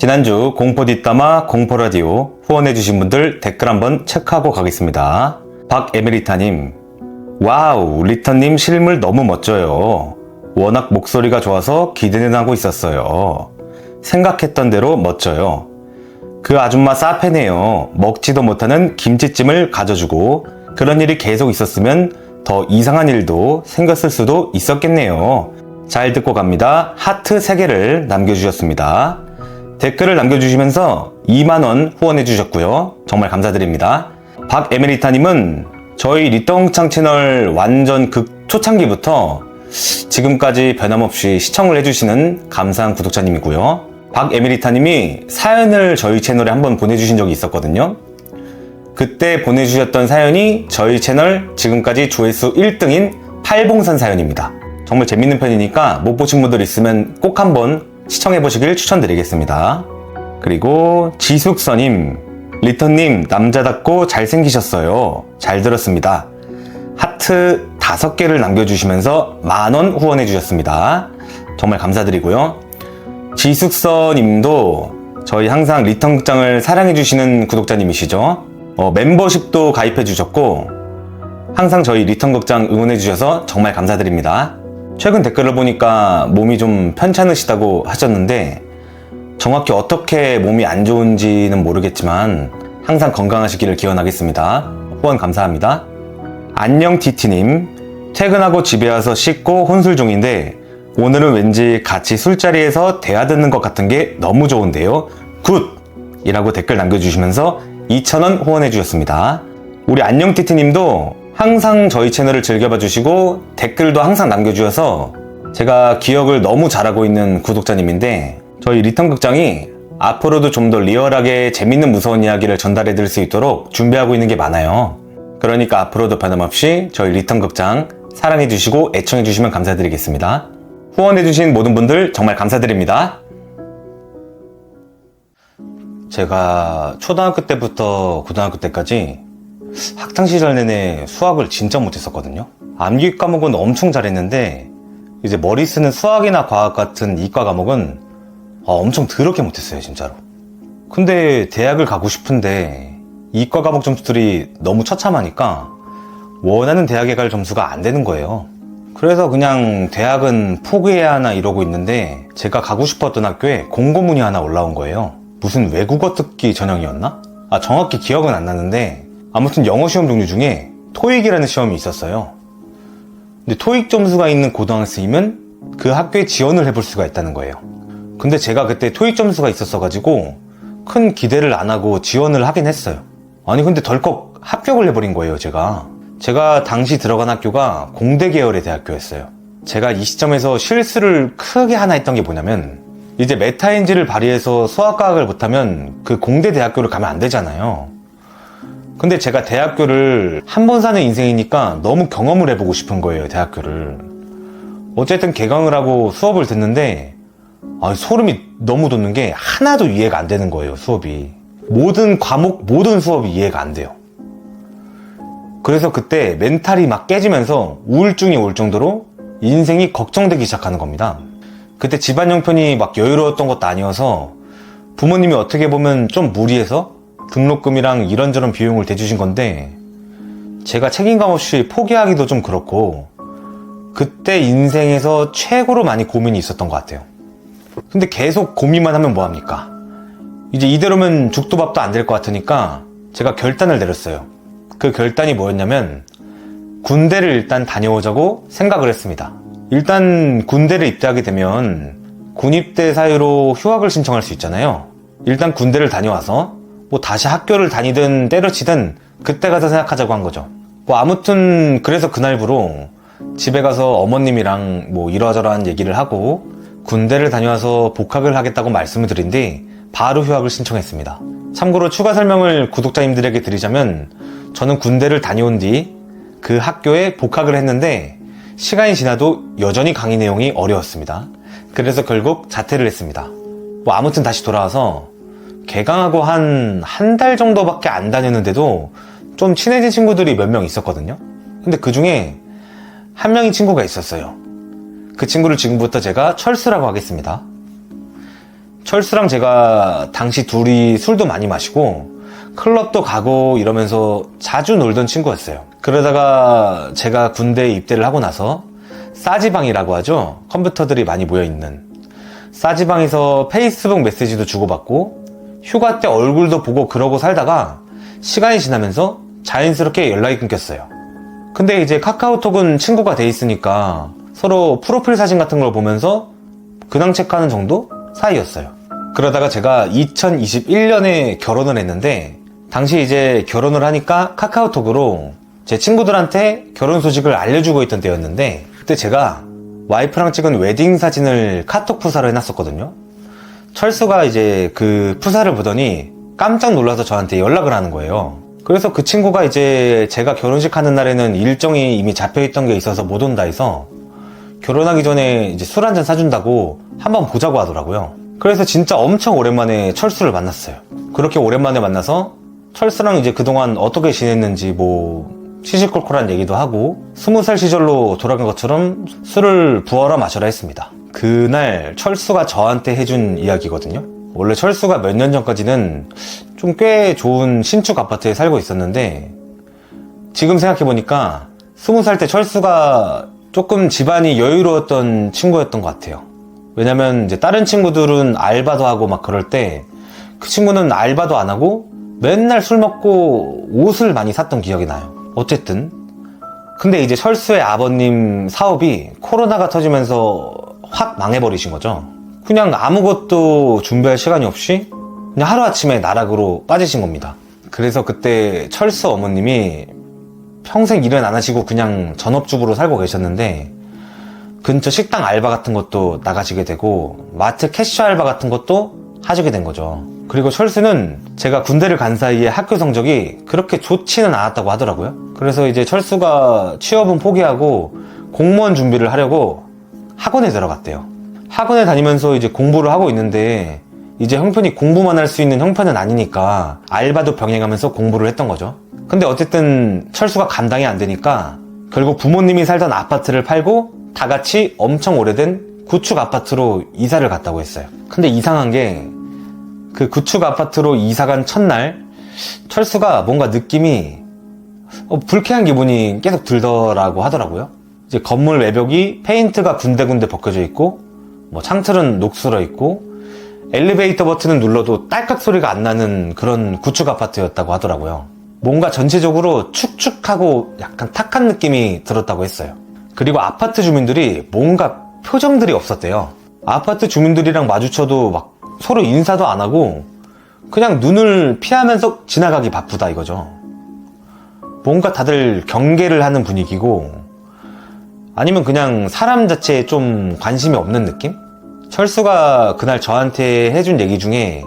지난주 공포 뒷담화 공포 라디오 후원해 주신 분들 댓글 한번 체크하고 가겠습니다. 박에메리타 님, 와우, 리턴님 실물 너무 멋져요. 워낙 목소리가 좋아서 기대는 하고 있었어요. 생각했던 대로 멋져요. 그 아줌마 싸패네요. 먹지도 못하는 김치찜을 가져주고 그런 일이 계속 있었으면 더 이상한 일도 생겼을 수도 있었겠네요. 잘 듣고 갑니다. 하트 3개를 남겨주셨습니다. 댓글을 남겨주시면서 2만원 후원해주셨고요. 정말 감사드립니다. 박에메리타님은 저희 리똥창 채널 완전 극 초창기부터 지금까지 변함없이 시청을 해주시는 감사한 구독자님이고요. 박에메리타님이 사연을 저희 채널에 한번 보내주신 적이 있었거든요. 그때 보내주셨던 사연이 저희 채널 지금까지 조회수 1등인 팔봉산 사연입니다. 정말 재밌는 편이니까 못 보신 분들 있으면 꼭 한번 시청해 보시길 추천드리겠습니다. 그리고 지숙서님, 리턴님 남자답고 잘생기셨어요. 잘 들었습니다. 하트 5개를 남겨주시면서 만원 후원해 주셨습니다. 정말 감사드리고요. 지숙서님도 저희 항상 리턴 극장을 사랑해 주시는 구독자님이시죠. 어, 멤버십도 가입해 주셨고 항상 저희 리턴 극장 응원해 주셔서 정말 감사드립니다. 최근 댓글을 보니까 몸이 좀 편찮으시다고 하셨는데 정확히 어떻게 몸이 안 좋은지는 모르겠지만 항상 건강하시기를 기원하겠습니다. 후원 감사합니다. 안녕 티티님 퇴근하고 집에 와서 씻고 혼술 중인데 오늘은 왠지 같이 술자리에서 대화 듣는 것 같은 게 너무 좋은데요. 굿! 이라고 댓글 남겨주시면서 2,000원 후원해 주셨습니다. 우리 안녕 티티님도 항상 저희 채널을 즐겨봐 주시고 댓글도 항상 남겨주셔서 제가 기억을 너무 잘하고 있는 구독자님인데 저희 리턴 극장이 앞으로도 좀 더 리얼하게 재밌는 무서운 이야기를 전달해 드릴 수 있도록 준비하고 있는 게 많아요. 그러니까 앞으로도 변함없이 저희 리턴 극장 사랑해 주시고 애청해 주시면 감사드리겠습니다. 후원해 주신 모든 분들 정말 감사드립니다. 제가 초등학교 때부터 고등학교 때까지 학창 시절 내내 수학을 진짜 못했었거든요. 암기 과목은 엄청 잘했는데 이제 머리 쓰는 수학이나 과학 같은 이과 과목은 아, 엄청 더럽게 못했어요, 진짜로. 근데 대학을 가고 싶은데 이과 과목 점수들이 너무 처참하니까 원하는 대학에 갈 점수가 안 되는 거예요. 그래서 그냥 대학은 포기해야 하나 이러고 있는데 제가 가고 싶었던 학교에 공고문이 하나 올라온 거예요. 무슨 외국어 듣기 전형이었나? 아, 정확히 기억은 안 나는데 아무튼 영어 시험 종류 중에 토익이라는 시험이 있었어요. 근데 토익 점수가 있는 고등학생이면 그 학교에 지원을 해볼 수가 있다는 거예요. 근데 제가 그때 토익 점수가 있었어가지고 큰 기대를 안 하고 지원을 하긴 했어요. 아니 근데 덜컥 합격을 해버린 거예요, 제가. 제가 당시 들어간 학교가 공대 계열의 대학교였어요. 제가 이 시점에서 실수를 크게 하나 했던 게 뭐냐면 이제 메타인지를 발휘해서 수학과학을 못하면 그 공대 대학교를 가면 안 되잖아요. 근데 제가 대학교를 한 번 사는 인생이니까 너무 경험을 해보고 싶은 거예요, 대학교를. 어쨌든 개강을 하고 수업을 듣는데, 아, 소름이 너무 돋는 게 하나도 이해가 안 되는 거예요, 수업이. 모든 과목, 모든 수업이 이해가 안 돼요. 그래서 그때 멘탈이 막 깨지면서 우울증이 올 정도로 인생이 걱정되기 시작하는 겁니다. 그때 집안 형편이 막 여유로웠던 것도 아니어서 부모님이 어떻게 보면 좀 무리해서 등록금이랑 이런저런 비용을 대주신 건데 제가 책임감 없이 포기하기도 좀 그렇고 그때 인생에서 최고로 많이 고민이 있었던 것 같아요. 근데 계속 고민만 하면 뭐합니까? 이제 이대로면 죽도 밥도 안 될 것 같으니까 제가 결단을 내렸어요. 그 결단이 뭐였냐면 군대를 일단 다녀오자고 생각을 했습니다. 일단 군대를 입대하게 되면 군입대 사유로 휴학을 신청할 수 있잖아요. 일단 군대를 다녀와서 뭐 다시 학교를 다니든 때려치든 그때 가서 생각하자고 한 거죠. 뭐 아무튼 그래서 그날부로 집에 가서 어머님이랑 뭐 이러저러한 얘기를 하고 군대를 다녀와서 복학을 하겠다고 말씀을 드린 뒤 바로 휴학을 신청했습니다. 참고로 추가 설명을 구독자님들에게 드리자면 저는 군대를 다녀온 뒤 그 학교에 복학을 했는데 시간이 지나도 여전히 강의 내용이 어려웠습니다. 그래서 결국 자퇴를 했습니다. 뭐 아무튼 다시 돌아와서 개강하고 한 한 달 정도밖에 안 다녔는데도 좀 친해진 친구들이 몇 명 있었거든요. 근데 그 중에 한 명의 친구가 있었어요. 그 친구를 지금부터 제가 철수라고 하겠습니다. 철수랑 제가 당시 둘이 술도 많이 마시고 클럽도 가고 이러면서 자주 놀던 친구였어요. 그러다가 제가 군대에 입대를 하고 나서 싸지방이라고 하죠. 컴퓨터들이 많이 모여있는. 싸지방에서 페이스북 메시지도 주고받고 휴가 때 얼굴도 보고 그러고 살다가 시간이 지나면서 자연스럽게 연락이 끊겼어요. 근데 이제 카카오톡은 친구가 돼 있으니까 서로 프로필 사진 같은 걸 보면서 근황 체크하는 정도 사이였어요. 그러다가 제가 2021년에 결혼을 했는데 당시 이제 결혼을 하니까 카카오톡으로 제 친구들한테 결혼 소식을 알려주고 있던 때였는데 그때 제가 와이프랑 찍은 웨딩 사진을 카톡 푸사로 해놨었거든요. 철수가 이제 그 푸사를 보더니 깜짝 놀라서 저한테 연락을 하는 거예요. 그래서 그 친구가 이제 제가 결혼식 하는 날에는 일정이 이미 잡혀있던 게 있어서 못 온다 해서 결혼하기 전에 이제 술 한 잔 사준다고 한번 보자고 하더라고요. 그래서 진짜 엄청 오랜만에 철수를 만났어요. 그렇게 오랜만에 만나서 철수랑 이제 그동안 어떻게 지냈는지 뭐 시시콜콜한 얘기도 하고 스무 살 시절로 돌아간 것처럼 술을 부어라 마셔라 했습니다. 그날 철수가 저한테 해준 이야기거든요. 원래 철수가 몇 년 전까지는 좀 꽤 좋은 신축 아파트에 살고 있었는데 지금 생각해보니까 스무 살 때 철수가 조금 집안이 여유로웠던 친구였던 것 같아요. 왜냐면 이제 다른 친구들은 알바도 하고 막 그럴 때 그 친구는 알바도 안 하고 맨날 술 먹고 옷을 많이 샀던 기억이 나요. 어쨌든. 근데 이제 철수의 아버님 사업이 코로나가 터지면서 확 망해버리신 거죠. 그냥 아무것도 준비할 시간이 없이 그냥 하루아침에 나락으로 빠지신 겁니다. 그래서 그때 철수 어머님이 평생 일은 안 하시고 그냥 전업주부로 살고 계셨는데 근처 식당 알바 같은 것도 나가시게 되고 마트 캐셔 알바 같은 것도 하시게 된 거죠. 그리고 철수는 제가 군대를 간 사이에 학교 성적이 그렇게 좋지는 않았다고 하더라고요. 그래서 이제 철수가 취업은 포기하고 공무원 준비를 하려고 학원에 들어갔대요. 학원에 다니면서 이제 공부를 하고 있는데 이제 형편이 공부만 할 수 있는 형편은 아니니까 알바도 병행하면서 공부를 했던 거죠. 근데 어쨌든 철수가 감당이 안 되니까 결국 부모님이 살던 아파트를 팔고 다 같이 엄청 오래된 구축 아파트로 이사를 갔다고 했어요. 근데 이상한 게 그 구축 아파트로 이사 간 첫날 철수가 뭔가 느낌이 어, 불쾌한 기분이 계속 들더라고 하더라고요. 이제 건물 외벽이 페인트가 군데군데 벗겨져 있고 뭐 창틀은 녹슬어 있고 엘리베이터 버튼을 눌러도 딸깍 소리가 안 나는 그런 구축 아파트였다고 하더라고요. 뭔가 전체적으로 축축하고 약간 탁한 느낌이 들었다고 했어요. 그리고 아파트 주민들이 뭔가 표정들이 없었대요. 아파트 주민들이랑 마주쳐도 막 서로 인사도 안 하고 그냥 눈을 피하면서 지나가기 바쁘다 이거죠. 뭔가 다들 경계를 하는 분위기고 아니면 그냥 사람 자체에 좀 관심이 없는 느낌? 철수가 그날 저한테 해준 얘기 중에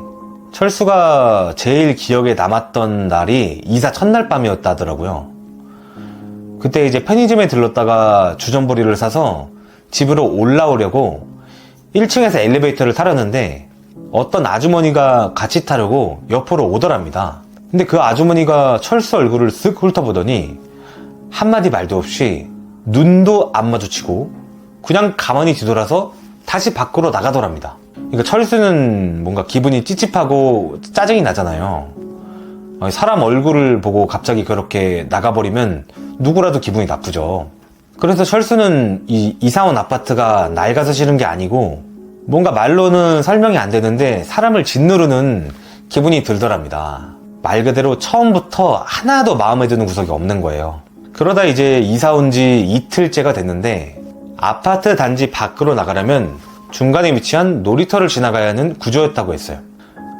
철수가 제일 기억에 남았던 날이 이사 첫날 밤이었다 하더라고요. 그때 이제 편의점에 들렀다가 주전부리를 사서 집으로 올라오려고 1층에서 엘리베이터를 타려는데 어떤 아주머니가 같이 타려고 옆으로 오더랍니다. 근데 그 아주머니가 철수 얼굴을 쓱 훑어보더니 한마디 말도 없이 눈도 안 마주치고 그냥 가만히 뒤돌아서 다시 밖으로 나가더랍니다. 그러니까 철수는 뭔가 기분이 찝찝하고 짜증이 나잖아요. 아니, 사람 얼굴을 보고 갑자기 그렇게 나가버리면 누구라도 기분이 나쁘죠. 그래서 철수는 이 이사온 아파트가 낡아서 싫은 게 아니고 뭔가 말로는 설명이 안 되는데 사람을 짓누르는 기분이 들더랍니다. 말 그대로 처음부터 하나도 마음에 드는 구석이 없는 거예요. 그러다 이제 이사 온 지 이틀째가 됐는데 아파트 단지 밖으로 나가려면 중간에 위치한 놀이터를 지나가야 하는 구조였다고 했어요.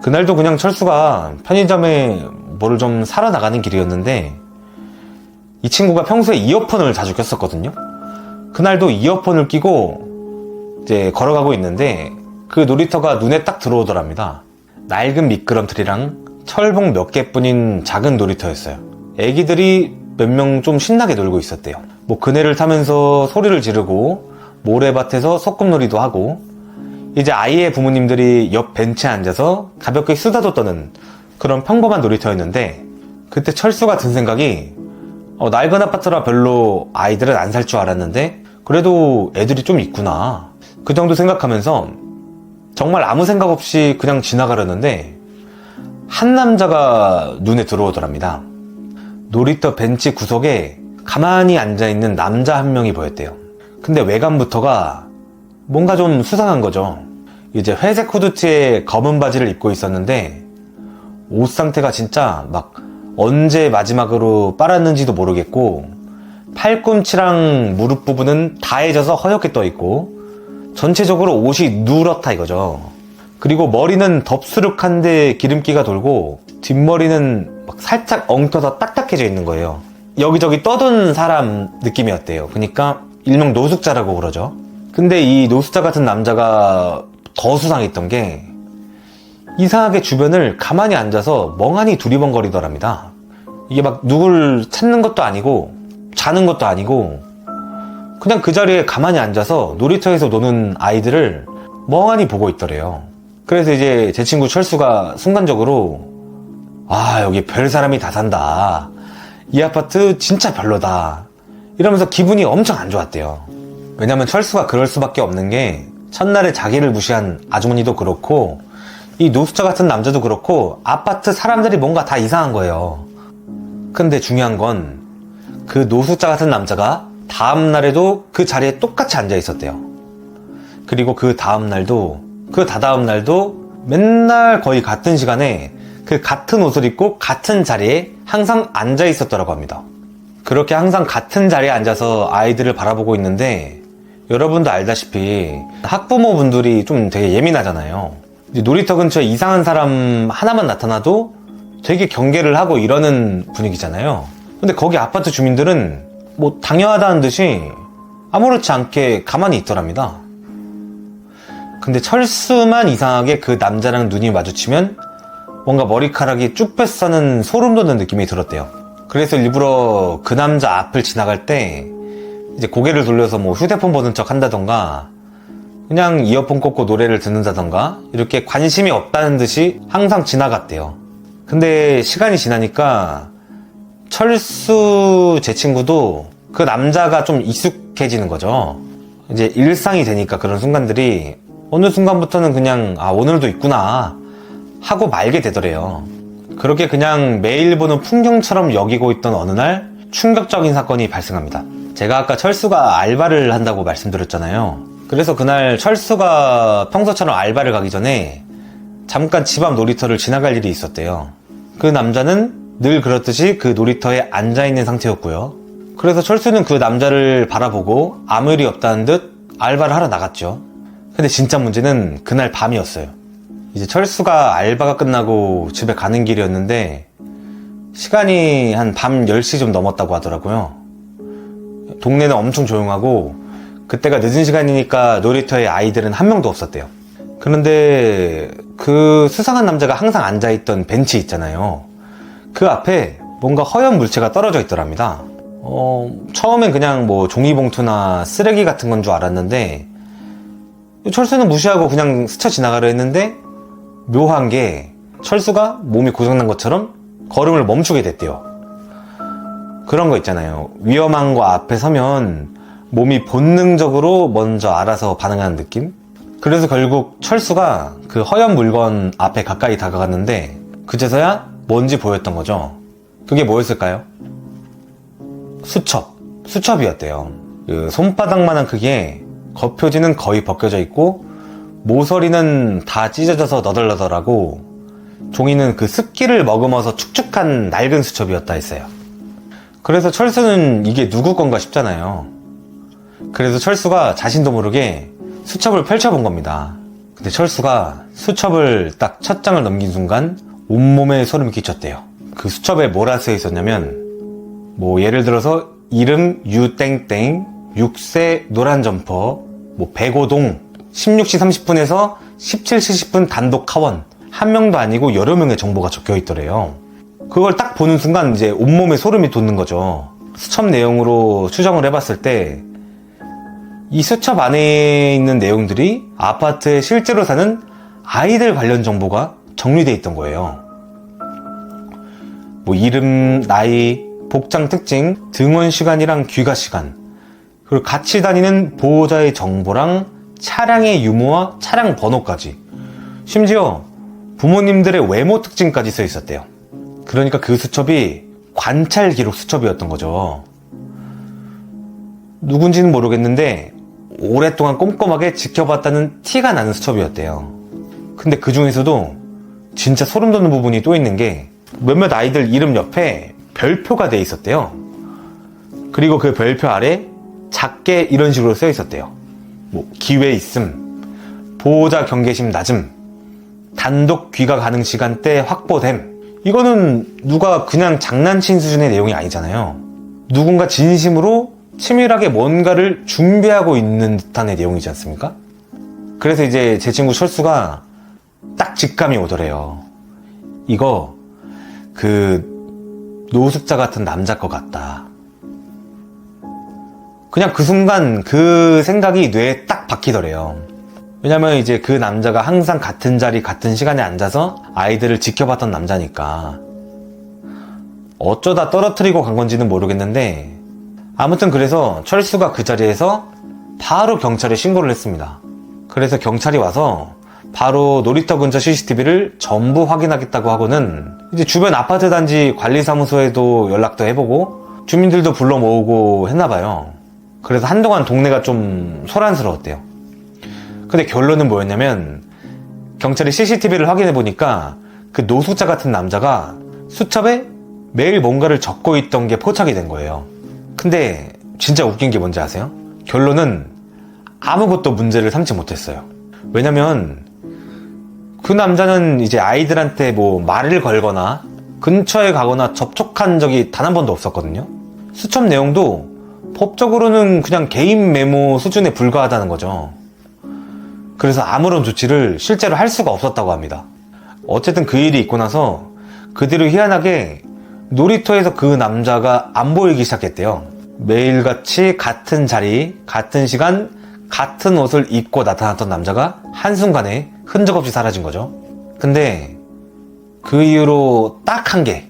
그날도 그냥 철수가 편의점에 뭐를 좀 사러 나가는 길이었는데 이 친구가 평소에 이어폰을 자주 꼈었거든요. 그날도 이어폰을 끼고 이제 걸어가고 있는데 그 놀이터가 눈에 딱 들어오더랍니다. 낡은 미끄럼틀이랑 철봉 몇 개뿐인 작은 놀이터였어요. 애기들이 몇 명 좀 신나게 놀고 있었대요. 뭐 그네를 타면서 소리를 지르고 모래밭에서 소꿉놀이도 하고 이제 아이의 부모님들이 옆 벤치에 앉아서 가볍게 수다도 떠는 그런 평범한 놀이터였는데 그때 철수가 든 생각이 어, 낡은 아파트라 별로 아이들은 안 살 줄 알았는데 그래도 애들이 좀 있구나 그 정도 생각하면서 정말 아무 생각 없이 그냥 지나가려는데 한 남자가 눈에 들어오더랍니다. 놀이터 벤치 구석에 가만히 앉아있는 남자 한 명이 보였대요. 근데 외관부터가 뭔가 좀 수상한 거죠. 이제 회색 후드티에 검은 바지를 입고 있었는데 옷 상태가 진짜 막 언제 마지막으로 빨았는지도 모르겠고 팔꿈치랑 무릎 부분은 다해져서 허옇게 떠 있고 전체적으로 옷이 누렇다 이거죠. 그리고 머리는 덥수룩한데 기름기가 돌고 뒷머리는 막 살짝 엉켜서 딱딱해져 있는 거예요. 여기저기 떠든 사람 느낌이었대요. 그러니까 일명 노숙자라고 그러죠. 근데 이 노숙자 같은 남자가 더 수상했던 게 이상하게 주변을 가만히 앉아서 멍하니 두리번거리더랍니다. 이게 막 누굴 찾는 것도 아니고 자는 것도 아니고 그냥 그 자리에 가만히 앉아서 놀이터에서 노는 아이들을 멍하니 보고 있더래요. 그래서 이제 제 친구 철수가 순간적으로 아 여기 별 사람이 다 산다. 이 아파트 진짜 별로다. 이러면서 기분이 엄청 안 좋았대요. 왜냐면 철수가 그럴 수밖에 없는 게 첫날에 자기를 무시한 아주머니도 그렇고 이 노숙자 같은 남자도 그렇고 아파트 사람들이 뭔가 다 이상한 거예요. 근데 중요한 건 그 노숙자 같은 남자가 다음 날에도 그 자리에 똑같이 앉아 있었대요. 그리고 그 다음 날도 그 다다음 날도 맨날 거의 같은 시간에 그 같은 옷을 입고 같은 자리에 항상 앉아 있었더라고 합니다. 그렇게 항상 같은 자리에 앉아서 아이들을 바라보고 있는데 여러분도 알다시피 학부모분들이 좀 되게 예민하잖아요. 놀이터 근처에 이상한 사람 하나만 나타나도 되게 경계를 하고 이러는 분위기잖아요. 근데 거기 아파트 주민들은 뭐 당연하다는 듯이 아무렇지 않게 가만히 있더랍니다. 근데 철수만 이상하게 그 남자랑 눈이 마주치면 뭔가 머리카락이 쭉 뺏어는 소름 돋는 느낌이 들었대요. 그래서 일부러 그 남자 앞을 지나갈 때 이제 고개를 돌려서 뭐 휴대폰 보는 척 한다던가 그냥 이어폰 꽂고 노래를 듣는다던가 이렇게 관심이 없다는 듯이 항상 지나갔대요. 근데 시간이 지나니까 철수 제 친구도 그 남자가 좀 익숙해지는 거죠. 이제 일상이 되니까 그런 순간들이 어느 순간부터는 그냥 아 오늘도 있구나 하고 말게 되더래요. 그렇게 그냥 매일 보는 풍경처럼 여기고 있던 어느 날 충격적인 사건이 발생합니다. 제가 아까 철수가 알바를 한다고 말씀드렸잖아요. 그래서 그날 철수가 평소처럼 알바를 가기 전에 잠깐 집 앞 놀이터를 지나갈 일이 있었대요. 그 남자는 늘 그렇듯이 그 놀이터에 앉아있는 상태였고요. 그래서 철수는 그 남자를 바라보고 아무 일이 없다는 듯 알바를 하러 나갔죠. 근데 진짜 문제는 그날 밤이었어요. 이제 철수가 알바가 끝나고 집에 가는 길이었는데 시간이 한 밤 10시 좀 넘었다고 하더라고요. 동네는 엄청 조용하고 그때가 늦은 시간이니까 놀이터에 아이들은 한 명도 없었대요. 그런데 그 수상한 남자가 항상 앉아있던 벤치 있잖아요. 그 앞에 뭔가 허연 물체가 떨어져 있더랍니다. 어, 처음엔 그냥 뭐 종이봉투나 쓰레기 같은 건 줄 알았는데 철수는 무시하고 그냥 스쳐 지나가려 했는데 묘한 게 철수가 몸이 고장난 것처럼 걸음을 멈추게 됐대요. 그런 거 있잖아요. 위험한 거 앞에 서면 몸이 본능적으로 먼저 알아서 반응하는 느낌? 그래서 결국 철수가 그 허연 물건 앞에 가까이 다가갔는데 그제서야 뭔지 보였던 거죠. 그게 뭐였을까요? 수첩. 수첩이었대요. 그 손바닥만한 크기에 겉표지는 거의 벗겨져 있고 모서리는 다 찢어져서 너덜너덜하고 종이는 그 습기를 머금어서 축축한 낡은 수첩이었다 했어요. 그래서 철수는 이게 누구 건가 싶잖아요. 그래서 철수가 자신도 모르게 수첩을 펼쳐본 겁니다. 근데 철수가 수첩을 딱 첫 장을 넘긴 순간 온몸에 소름이 끼쳤대요. 그 수첩에 뭐라 쓰여 있었냐면 뭐 예를 들어서 이름 유땡땡 6세 노란 점퍼 뭐 백오동 16시 30분에서 17시 10분 단독 카원 한 명도 아니고 여러 명의 정보가 적혀 있더래요. 그걸 딱 보는 순간 이제 온몸에 소름이 돋는 거죠. 수첩 내용으로 추정을 해봤을 때 이 수첩 안에 있는 내용들이 아파트에 실제로 사는 아이들 관련 정보가 정리되어 있던 거예요. 뭐 이름, 나이, 복장 특징, 등원 시간이랑 귀가 시간, 그리고 같이 다니는 보호자의 정보랑 차량의 유무와 차량 번호까지 심지어 부모님들의 외모 특징까지 써 있었대요. 그러니까 그 수첩이 관찰 기록 수첩이었던 거죠. 누군지는 모르겠는데 오랫동안 꼼꼼하게 지켜봤다는 티가 나는 수첩이었대요. 근데 그 중에서도 진짜 소름 돋는 부분이 또 있는 게 몇몇 아이들 이름 옆에 별표가 돼 있었대요. 그리고 그 별표 아래 작게 이런 식으로 써 있었대요. 뭐 기회 있음, 보호자 경계심 낮음, 단독 귀가 가능 시간대 확보됨. 이거는 누가 그냥 장난친 수준의 내용이 아니잖아요. 누군가 진심으로 치밀하게 뭔가를 준비하고 있는 듯한의 내용이지 않습니까? 그래서 이제 제 친구 철수가 딱 직감이 오더래요. 이거 그 노숙자 같은 남자 것 같다. 그냥 그 순간 그 생각이 뇌에 딱 박히더래요. 왜냐면 이제 그 남자가 항상 같은 자리, 같은 시간에 앉아서 아이들을 지켜봤던 남자니까. 어쩌다 떨어뜨리고 간 건지는 모르겠는데, 아무튼 그래서 철수가 그 자리에서 바로 경찰에 신고를 했습니다. 그래서 경찰이 와서 바로 놀이터 근처 CCTV를 전부 확인하겠다고 하고는 이제 주변 아파트 단지 관리사무소에도 연락도 해보고 주민들도 불러 모으고 했나봐요. 그래서 한동안 동네가 좀 소란스러웠대요. 근데 결론은 뭐였냐면 경찰이 CCTV를 확인해 보니까 그 노숙자 같은 남자가 수첩에 매일 뭔가를 적고 있던 게 포착이 된 거예요. 근데 진짜 웃긴 게 뭔지 아세요? 결론은 아무것도 문제를 삼지 못했어요. 왜냐면 그 남자는 이제 아이들한테 뭐 말을 걸거나 근처에 가거나 접촉한 적이 단 한 번도 없었거든요. 수첩 내용도 법적으로는 그냥 개인 메모 수준에 불과하다는 거죠. 그래서 아무런 조치를 실제로 할 수가 없었다고 합니다. 어쨌든 그 일이 있고 나서 그대로 희한하게 놀이터에서 그 남자가 안 보이기 시작했대요. 매일같이 같은 자리, 같은 시간, 같은 옷을 입고 나타났던 남자가 한순간에 흔적 없이 사라진 거죠. 근데 그 이후로 딱 한 개,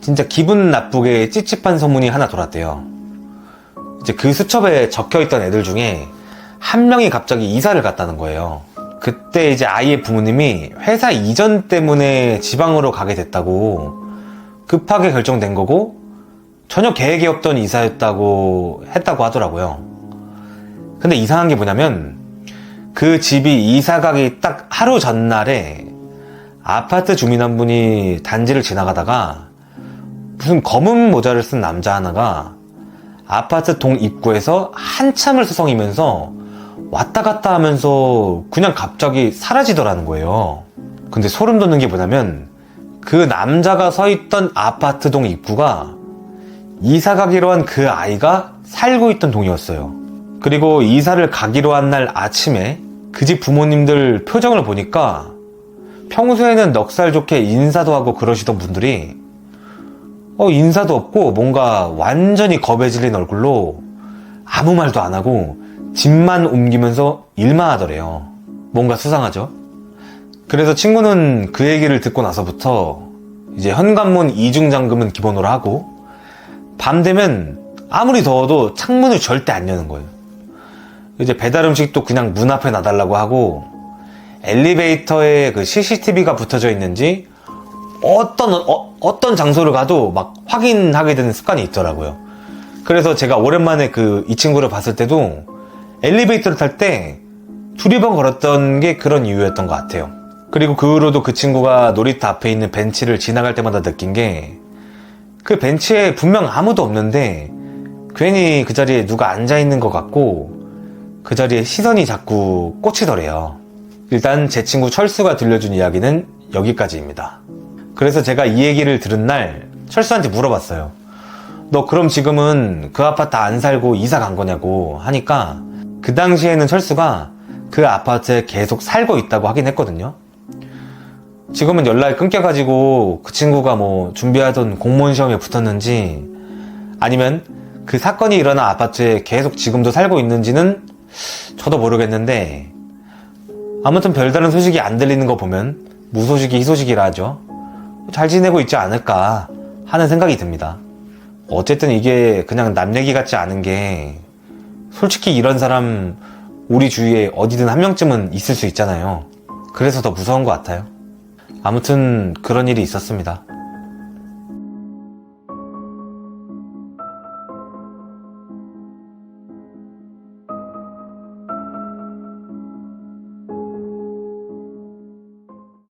진짜 기분 나쁘게 찝찝한 소문이 하나 돌았대요. 이제 그 수첩에 적혀 있던 애들 중에 한 명이 갑자기 이사를 갔다는 거예요. 그때 이제 아이의 부모님이 회사 이전 때문에 지방으로 가게 됐다고 급하게 결정된 거고 전혀 계획이 없던 이사였다고 했다고 하더라고요. 근데 이상한 게 뭐냐면 그 집이 이사 가기 딱 하루 전날에 아파트 주민 한 분이 단지를 지나가다가 무슨 검은 모자를 쓴 남자 하나가 아파트 동 입구에서 한참을 서성이면서 왔다 갔다 하면서 그냥 갑자기 사라지더라는 거예요. 근데 소름 돋는 게 뭐냐면 그 남자가 서 있던 아파트 동 입구가 이사 가기로 한 그 아이가 살고 있던 동이었어요. 그리고 이사를 가기로 한 날 아침에 그 집 부모님들 표정을 보니까 평소에는 넉살 좋게 인사도 하고 그러시던 분들이 어, 인사도 없고 뭔가 완전히 겁에 질린 얼굴로 아무 말도 안 하고 집만 옮기면서 일만 하더래요. 뭔가 수상하죠? 그래서 친구는 그 얘기를 듣고 나서부터 이제 현관문 이중 잠금은 기본으로 하고 밤 되면 아무리 더워도 창문을 절대 안 여는 거예요. 이제 배달 음식도 그냥 문 앞에 놔달라고 하고 엘리베이터에 그 CCTV가 붙어져 있는지 어떤 어, 떤 장소를 가도 막 확인하게 되는 습관이 있더라고요. 그래서 제가 오랜만에 그 이 친구를 봤을 때도 엘리베이터를 탈 때 두리 번 걸었던 게 그런 이유였던 것 같아요. 그리고 그 후로도 그 친구가 놀이터 앞에 있는 벤치를 지나갈 때마다 느낀 게 그 벤치에 분명 아무도 없는데 괜히 그 자리에 누가 앉아 있는 것 같고 그 자리에 시선이 자꾸 꽂히더래요. 일단 제 친구 철수가 들려준 이야기는 여기까지입니다. 그래서 제가 이 얘기를 들은 날 철수한테 물어봤어요. 너 그럼 지금은 그 아파트 안 살고 이사 간 거냐고 하니까 그 당시에는 철수가 그 아파트에 계속 살고 있다고 하긴 했거든요. 지금은 연락이 끊겨가지고 그 친구가 뭐 준비하던 공무원 시험에 붙었는지 아니면 그 사건이 일어난 아파트에 계속 지금도 살고 있는지는 저도 모르겠는데 아무튼 별다른 소식이 안 들리는 거 보면 무소식이 희소식이라 하죠. 잘 지내고 있지 않을까 하는 생각이 듭니다. 어쨌든 이게 그냥 남 얘기 같지 않은 게 솔직히 이런 사람 우리 주위에 어디든 한 명쯤은 있을 수 있잖아요. 그래서 더 무서운 것 같아요. 아무튼 그런 일이 있었습니다.